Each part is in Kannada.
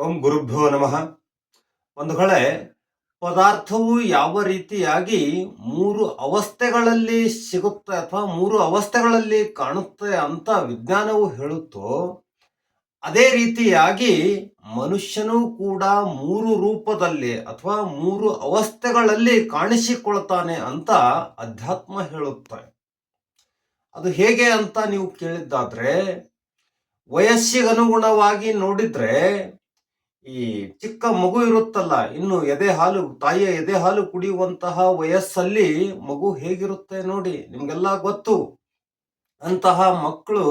ಓಂ ಗುರುಭ್ಯೋ ನಮಃ. ಒಂದು ಕಡೆ ಪದಾರ್ಥವು ಯಾವ ರೀತಿಯಾಗಿ ಮೂರು ಅವಸ್ಥೆಗಳಲ್ಲಿ ಸಿಗುತ್ತೆ ಅಥವಾ ಮೂರು ಅವಸ್ಥೆಗಳಲ್ಲಿ ಕಾಣುತ್ತೆ ಅಂತ ವಿಜ್ಞಾನವು ಹೇಳುತ್ತೋ, ಅದೇ ರೀತಿಯಾಗಿ ಮನುಷ್ಯನೂ ಕೂಡ ಮೂರು ರೂಪದಲ್ಲಿ ಅಥವಾ ಮೂರು ಅವಸ್ಥೆಗಳಲ್ಲಿ ಕಾಣಿಸಿಕೊಳ್ತಾನೆ ಅಂತ ಅಧ್ಯಾತ್ಮ ಹೇಳುತ್ತೆ. ಅದು ಹೇಗೆ ಅಂತ ನೀವು ಕೇಳಿದ್ದಾದ್ರೆ, ವಯಸ್ಸಿಗನುಗುಣವಾಗಿ ನೋಡಿದ್ರೆ ಈ ಚಿಕ್ಕ ಮಗು ಇರುತ್ತಲ್ಲ, ಇನ್ನು ಎದೆ ಹಾಲು, ತಾಯಿಯ ಎದೆ ಹಾಲು ಕುಡಿಯುವಂತಹ ವಯಸ್ಸಲ್ಲಿ ಮಗು ಹೇಗಿರುತ್ತೆ ನೋಡಿ ನಿಮ್ಗೆಲ್ಲ ಗೊತ್ತು. ಅಂತಹ ಮಕ್ಕಳು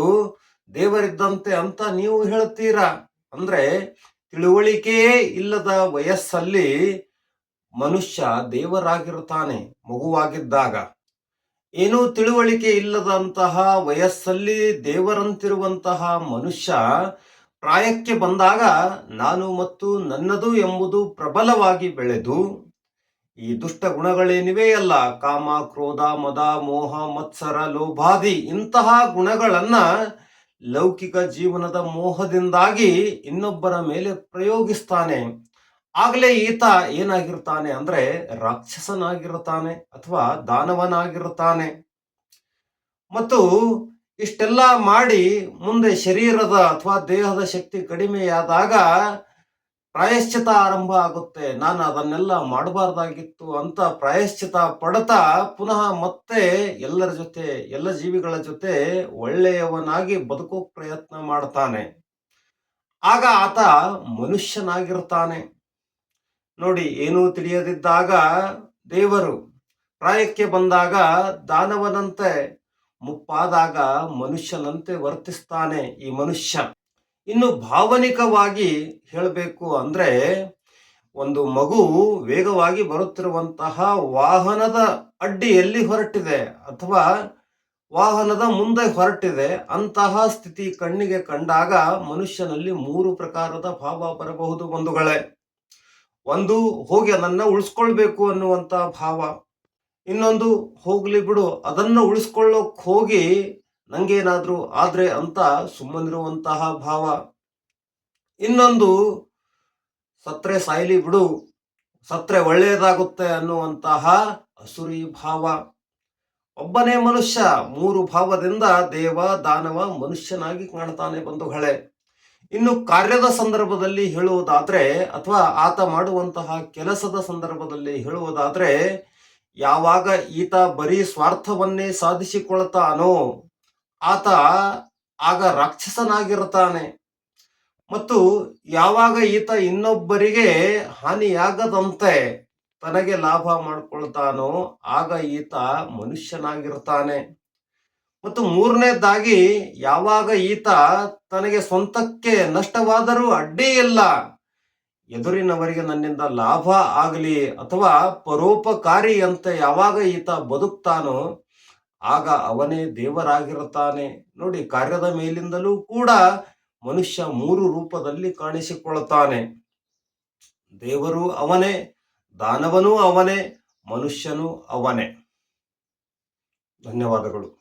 ದೇವರಿದ್ದಂತೆ ಅಂತ ನೀವು ಹೇಳ್ತೀರಾ? ಅಂದ್ರೆ ತಿಳುವಳಿಕೆಯೇ ಇಲ್ಲದ ವಯಸ್ಸಲ್ಲಿ ಮನುಷ್ಯ ದೇವರಾಗಿರುತ್ತಾನೆ ಮಗುವಾಗಿದ್ದಾಗ. ಏನೂ ತಿಳುವಳಿಕೆ ಇಲ್ಲದಂತಹ ವಯಸ್ಸಲ್ಲಿ ದೇವರಂತಿರುವಂತಹ ಮನುಷ್ಯ ಪ್ರಾಯಕ್ಕೆ ಬಂದಾಗ ನಾನು ಮತ್ತು ನನ್ನದು ಎಂಬುದು ಪ್ರಬಲವಾಗಿ ಬೆಳೆದು, ಈ ದುಷ್ಟ ಗುಣಗಳೇನಿವೆ ಅಲ್ಲ, ಕಾಮ, ಕ್ರೋಧ, ಮದ, ಮೋಹ, ಮತ್ಸರ, ಲೋಭಾದಿ, ಇಂತಹ ಗುಣಗಳನ್ನ ಲೌಕಿಕ ಜೀವನದ ಮೋಹದಿಂದಾಗಿ ಇನ್ನೊಬ್ಬರ ಮೇಲೆ ಪ್ರಯೋಗಿಸ್ತಾನೆ. ಆಗಲೇ ಈತ ಏನಾಗಿರ್ತಾನೆ ಅಂದ್ರೆ ರಾಕ್ಷಸನಾಗಿರುತ್ತಾನೆ ಅಥವಾ ದಾನವನಾಗಿರುತ್ತಾನೆ ಮತ್ತು ಇಷ್ಟೆಲ್ಲ ಮಾಡಿ ಮುಂದೆ ಶರೀರದ ಅಥವಾ ದೇಹದ ಶಕ್ತಿ ಕಡಿಮೆಯಾದಾಗ ಪ್ರಾಯಶ್ಚಿತ ಆರಂಭ ಆಗುತ್ತೆ. ನಾನು ಅದನ್ನೆಲ್ಲ ಮಾಡಬಾರ್ದಾಗಿತ್ತು ಅಂತ ಪ್ರಾಯಶ್ಚಿತ ಪಡ್ತಾ ಪುನಃ ಮತ್ತೆ ಎಲ್ಲರ ಜೊತೆ, ಎಲ್ಲ ಜೀವಿಗಳ ಜೊತೆ ಒಳ್ಳೆಯವನಾಗಿ ಬದುಕೋ ಪ್ರಯತ್ನ ಮಾಡ್ತಾನೆ. ಆಗ ಆತ ಮನುಷ್ಯನಾಗಿರ್ತಾನೆ. ನೋಡಿ, ಏನೂ ತಿಳಿಯದಿದ್ದಾಗ ದೇವರು ಪ್ರಾಯಕ್ಕೆ ಬಂದಾಗ ದಾನವನಂತೆ ಮುಪ್ಪಾದಾಗ ಮನುಷ್ಯನಂತೆ ವರ್ತಿಸ್ತಾನೆ ಈ ಮನುಷ್ಯ. ಇನ್ನು ಭಾವನಿಕವಾಗಿ ಹೇಳಬೇಕು ಅಂದ್ರೆ ಒಂದು ಮಗು ವೇಗವಾಗಿ ಬರುತ್ತಿರುವಂತಹ ವಾಹನದ ಅಡ್ಡಿಯಲ್ಲಿ ಹೊರಟಿದೆ ಅಥವಾ ವಾಹನದ ಮುಂದೆ ಹೊರಟಿದೆ ಅಂತಹ ಸ್ಥಿತಿ ಕಣ್ಣಿಗೆ ಕಂಡಾಗ ಮನುಷ್ಯನಲ್ಲಿ ಮೂರು ಪ್ರಕಾರದ ಭಾವ ಬರಬಹುದು ಬಂಧುಗಳೇ. ಒಂದು ಹೋಗಿ ಅದನ್ನು ಉಳಿಸ್ಕೊಳ್ಬೇಕು ಅನ್ನುವಂಥ ಭಾವ. ಇನ್ನೊಂದು ಹೋಗ್ಲಿ ಬಿಡು, ಅದನ್ನು ಉಳಿಸ್ಕೊಳ್ಳೋಕೆ ಹೋಗಿ ನಂಗೇನಾದ್ರೂ ಆದ್ರೆ ಅಂತ ಸುಮ್ಮನಿರುವಂತಹ ಭಾವ. ಇನ್ನೊಂದು, ಸತ್ರೆ ಸಾಯಲಿ ಬಿಡು, ಸತ್ರೆ ಒಳ್ಳೆಯದಾಗುತ್ತೆ ಅನ್ನುವಂತಹ ಅಸುರಿ ಭಾವ. ಒಬ್ಬನೇ ಮನುಷ್ಯ ಮೂರು ಭಾವದಿಂದ ದೇವ, ದಾನವ, ಮನುಷ್ಯನಾಗಿ ಕಾಣ್ತಾನೆ ಬಂಧುಗಳೇ. ಇನ್ನು ಕಾರ್ಯದ ಸಂದರ್ಭದಲ್ಲಿ ಹೇಳುವುದಾದ್ರೆ, ಅಥವಾ ಆತ ಮಾಡುವಂತಹ ಕೆಲಸದ ಸಂದರ್ಭದಲ್ಲಿ ಹೇಳುವುದಾದ್ರೆ ಯಾವಾಗ ಈತ ಬರೀ ಸ್ವಾರ್ಥವನ್ನೇ ಸಾಧಿಸಿಕೊಳ್ತಾನೋ ಆತ ಆಗ ರಾಕ್ಷಸನಾಗಿರ್ತಾನೆ. ಮತ್ತು ಯಾವಾಗ ಈತ ಇನ್ನೊಬ್ಬರಿಗೆ ಹಾನಿಯಾಗದಂತೆ ತನಗೆ ಲಾಭ ಮಾಡಿಕೊಳ್ತಾನೋ ಆಗ ಈತ ಮನುಷ್ಯನಾಗಿರ್ತಾನೆ. ಮತ್ತು ಮೂರನೇದಾಗಿ, ಯಾವಾಗ ಈತ ತನಗೆ ಸ್ವಂತಕ್ಕೆ ನಷ್ಟವಾದರೂ ಅಡ್ಡಿ ಇಲ್ಲ ಎದುರಿನವರಿಗೆ ನನ್ನಿಂದ ಲಾಭ ಆಗಲಿ ಅಥವಾ ಪರೋಪಕಾರಿ ಅಂತ ಯಾವಾಗ ಈತ ಬದುಕ್ತಾನೋ, ಆಗ ಅವನೇ ದೇವರಾಗಿರುತ್ತಾನೆ. ನೋಡಿ, ಕಾರ್ಯದ ಮೇಲಿಂದಲೂ ಕೂಡ ಮನುಷ್ಯ ಮೂರು ರೂಪದಲ್ಲಿ ಕಾಣಿಸಿಕೊಳ್ಳುತ್ತಾನೆ. ದೇವರು ಅವನೇ, ದಾನವನೂ ಅವನೇ, ಮನುಷ್ಯನೂ ಅವನೇ. ಧನ್ಯವಾದಗಳು.